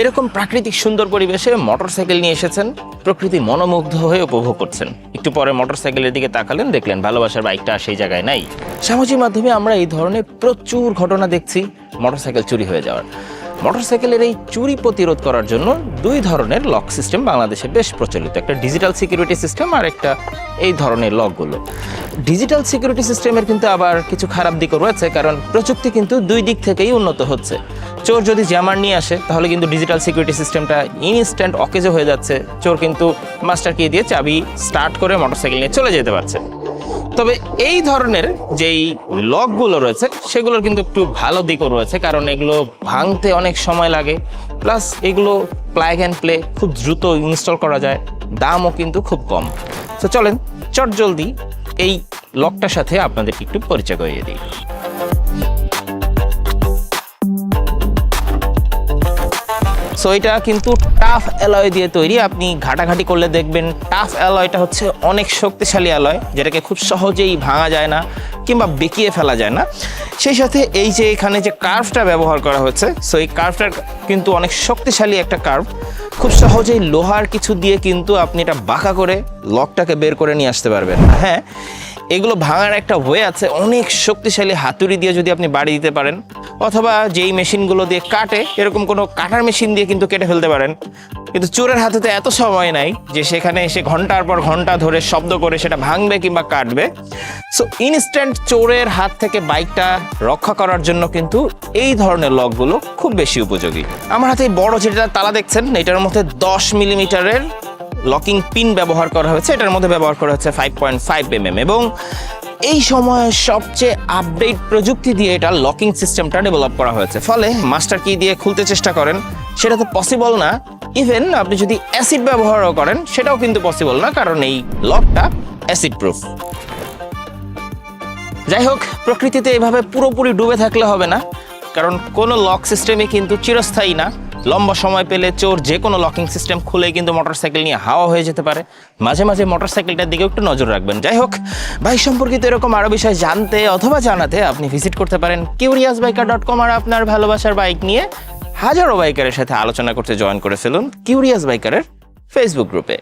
এরকম প্রাকৃতিক সুন্দর পরিবেশে মোটর সাইকেল নিয়ে এসেছেন। প্রকৃতি মনোমুগ্ধ হয়ে উপভোগ করছেন। একটু পরে মোটর মোটরসাইকেলের দিকে তাকালেন, দেখলেন ভালোবাসার বাইকটা সেই জায়গায় নাই। সামাজিক মাধ্যমে আমরা এই ধরনের প্রচুর ঘটনা দেখছি মোটর সাইকেল চুরি হয়ে যাওয়ার। মোটরসাইকেলের এই চুরি প্রতিরোধ করার জন্য দুই ধরনের লক সিস্টেম বাংলাদেশে বেশ প্রচলিত। একটা ডিজিটাল সিকিউরিটি সিস্টেম আর একটা এই ধরনের লকগুলো ডিজিটাল সিকিউরিটি সিস্টেমের কিন্তু আবার কিছু খারাপ দিকও রয়েছে, কারণ প্রযুক্তি কিন্তু দুই দিক থেকেই উন্নত হচ্ছে। চোর যদি জ্যামার নিয়ে আসে, তাহলে কিন্তু ডিজিটাল সিকিউরিটি সিস্টেমটা ইনস্ট্যান্ট অকেজো হয়ে যাচ্ছে। চোর কিন্তু মাস্টার কি দিয়ে চাবি স্টার্ট করে মোটরসাইকেল নিয়ে চলে যেতে পারছে। তবে এই ধরনের যেই লকগুলো রয়েছে, সেগুলোর কিন্তু একটু ভালো দিকও রয়েছে, কারণ এগুলো ভাঙতে অনেক সময় লাগে। প্লাস এগুলো প্লাগ অ্যান্ড প্লে খুব দ্রুত ইনস্টল করা যায়, দামও কিন্তু খুব কম। তো চলেন চট জলদি এই লকটার সাথে আপনাদেরকে একটু পরিচয় করিয়ে দিই। সো এটা কিন্তু টাফ অ্যালয় দিয়ে তৈরি। আপনি ঘাটাঘাটি করলে দেখবেন টাফ অ্যালয়টা হচ্ছে অনেক শক্তিশালী অ্যালয় যেটাকে খুব সহজেই ভাঙা যায় না কিংবা বেঁকিয়ে ফেলা যায় না। সেই সাথে এই যে এখানে যে কার্ভটা ব্যবহার করা হচ্ছে সো এই কার্ভটার কিন্তু অনেক শক্তিশালী একটা কার্ভ খুব সহজেই লোহার কিছু দিয়ে কিন্তু আপনি এটা বাঁকা করে লকটাকে বের করে নিয়ে আসতে পারবেন। হ্যাঁ এগুলো ভাঙার একটা ওয়ে আছে, অনেক শক্তিশালী হাতুড়ি দিয়ে যদি আপনি বাড়ি দিতে পারেন, অথবা যেই মেশিনগুলো দিয়ে কাটে, এরকম কোনো কাটার মেশিন দিয়ে কিন্তু কেটে ফেলতে পারেন। কিন্তু চোরের হাতে তো এত সময় নাই যে সেখানে এসে ঘণ্টার পর ঘণ্টা ধরে শব্দ করে সেটা ভাঙবে কিংবা কাটবে। সো ইনস্ট্যান্ট চোরের হাত থেকে বাইকটা রক্ষা করার জন্য কিন্তু এই ধরনের লকগুলো খুব বেশি উপযোগী। আমার হাতে বড় যেটা তালা দেখছেন, এটার মধ্যে দশ মিলিমিটারের লকিং পিন ব্যবহার করা হয়েছে। এটার মধ্যে ব্যবহার করা হচ্ছে ফাইভ পয়েন্ট ফাইভ এমএম এবং এই সময়ে সবচেয়ে আপডেট প্রযুক্তি দিয়ে এটা লকিং সিস্টেমটা ডেভেলপ করা হয়েছে। ফলে মাস্টার কি দিয়ে খুলতে চেষ্টা করেন, সেটা তো পসিবল না। ইভেন আপনি যদি অ্যাসিড ব্যবহারও করেন, সেটাও কিন্তু পসিবল না, কারণ এই লকটা অ্যাসিড প্রুফ যাই হোক, প্রকৃতিতে এভাবে পুরোপুরি ডুবে থাকলে হবে না, কারণ কোনো লক সিস্টেমই কিন্তু চিরস্থায়ী না। লম্বা সময় পেলে চোর যে কোনো লকিং সিস্টেম খুলে কিন্তু মোটরসাইকেল নিয়ে হাওয়া হয়ে যেতে পারে। মাঝে মাঝে মোটরসাইকেলটার দিকে একটু নজর রাখবেন। যাই হোক বাইক সম্পর্কিত এরকম আরও বিষয় জানতে অথবা জানাতে আপনি ভিজিট করতে পারেন কিউরিয়াস বাইকার ডট কম আর আপনার ভালোবাসার বাইক নিয়ে হাজারো বাইকারের সাথে আলোচনা করতে জয়েন করে ফেলুন কিউরিয়াস বাইকারের ফেসবুক গ্রুপে